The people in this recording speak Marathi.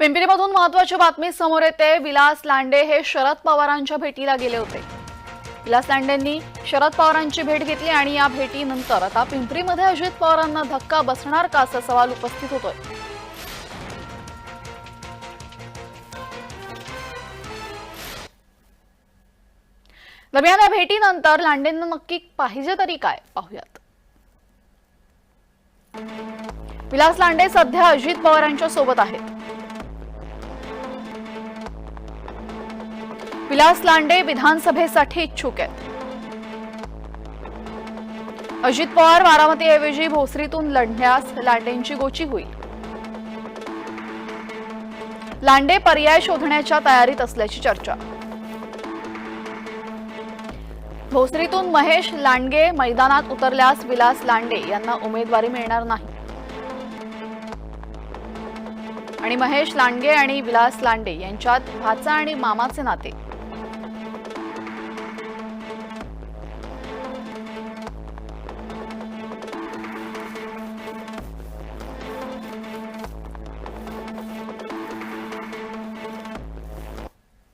पिंपरीमधून महत्वाची बातमी समोर येते. विलास लांडे हे शरद पवारांच्या भेटीला गेले होते. विलास लांडेंनी शरद पवारांची भेट घेतली आणि या भेटीनंतर आता पिंपरीमध्ये अजित पवारांना धक्का बसणार का असा सवाल उपस्थित होतोय. दरम्यान या भेटीनंतर लांडेंना नक्की पाहिजे तरी काय? पाहूयात. विलास लांडे सध्या अजित पवारांच्या सोबत आहेत. विलास लांडे विधानसभेसाठी इच्छुक आहेत. अजित पवार बारामतीऐवजी भोसरीतून लढण्यास लांडेंची गोची होईल. लांडे पर्याय शोधण्याच्या तयारीत असल्याची चर्चा. भोसरीतून महेश लांडगे मैदानात उतरल्यास विलास लांडे यांना उमेदवारी मिळणार नाही. आणि महेश लांडगे आणि विलास लांडे यांच्यात भाचा आणि मामाचे नाते.